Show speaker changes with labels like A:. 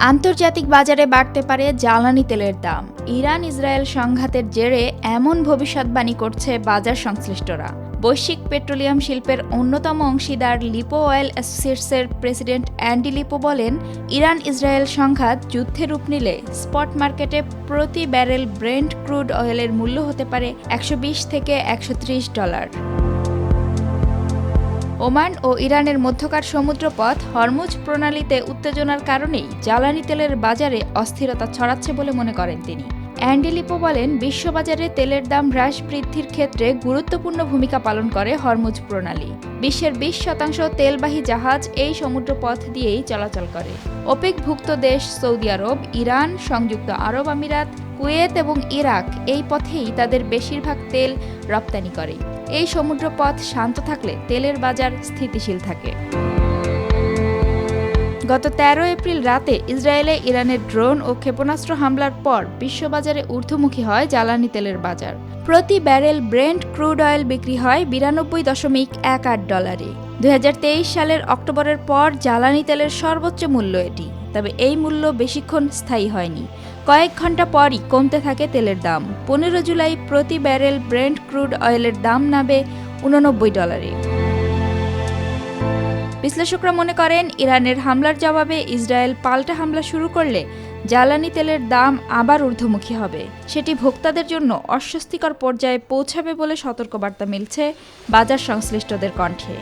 A: আন্তর্জাতিক বাজারে বাড়তে পারে জ্বালানি তেলের দাম। ইরান ইসরায়েল সংঘাতের জেরে এমন ভবিষ্যৎবাণী করছে বাজার সংশ্লিষ্টরা। বৈশ্বিক পেট্রোলিয়াম শিল্পের অন্যতম অংশীদার লিপো অয়েল অ্যাসোসিয়েটসের প্রেসিডেন্ট অ্যান্ডি লিপো বলেন ইরান ইসরায়েল সংঘাত যুদ্ধে রূপ নিলে স্পট মার্কেটে প্রতি ব্যারেল ব্রেন্ট ক্রুড অয়েলের মূল্য হতে পারে একশো বিশ থেকে একশো ত্রিশ ডলার। ওমান ও ইরানের মধ্যকার সমুদ্রপথ হরমুজ প্রণালীতে উত্তেজনার কারণেই জ্বালানি তেলের বাজারে অস্থিরতা ছড়াচ্ছে বলে মনে করেন তিনি। অ্যান্ডেলিপো বলেন, বিশ্ববাজারে তেলের দাম হ্রাস বৃদ্ধির ক্ষেত্রে গুরুত্বপূর্ণ ভূমিকা পালন করে হরমুজ প্রণালী। বিশ্বের বিশ শতাংশ তেলবাহী জাহাজ এই সমুদ্রপথ দিয়েই চলাচল করে। ওপেকভুক্ত দেশ সৌদি আরব, ইরান, সংযুক্ত আরব আমিরাত, কুয়েত এবং ইরাক এই পথেই তাদের বেশিরভাগ তেল রপ্তানি করে। এই সমুদ্রপথ শান্ত থাকলে তেলের বাজার স্থিতিশীল থাকে। গত তেরো এপ্রিল রাতে ইসরায়েলে ইরানের ড্রোন ও ক্ষেপণাস্ত্র হামলার পর বিশ্ববাজারে ঊর্ধ্বমুখী হয় জ্বালানি তেলের বাজার। প্রতি ব্যারেল ব্রেন্ট ক্রুড অয়েল বিক্রি হয় বিরানব্বই দশমিক এক আট ডলারে। দু হাজার তেইশ সালের অক্টোবরের পর জ্বালানি তেলের সর্বোচ্চ মূল্য এটি, তবে এই মূল্য বেশিক্ষণ স্থায়ী হয়নি। কয়েক ঘণ্টা পরই কমতে থাকে তেলের দাম। পনেরো জুলাই প্রতি ব্যারেল ব্রেন্ট ক্রুড অয়েলের দাম নামে উননব্বই ডলারে। বিশ্লেষকরা মনে করেন, ইরানের হামলার জবাবে ইসরায়েল পাল্টা হামলা শুরু করলে জ্বালানি তেলের দাম আবার ঊর্ধ্বমুখী হবে। সেটি ভোক্তাদের জন্য অস্বস্তিকর পর্যায়ে পৌঁছাবে বলে সতর্কবার্তা মিলছে বাজার সংশ্লিষ্টদের কণ্ঠে।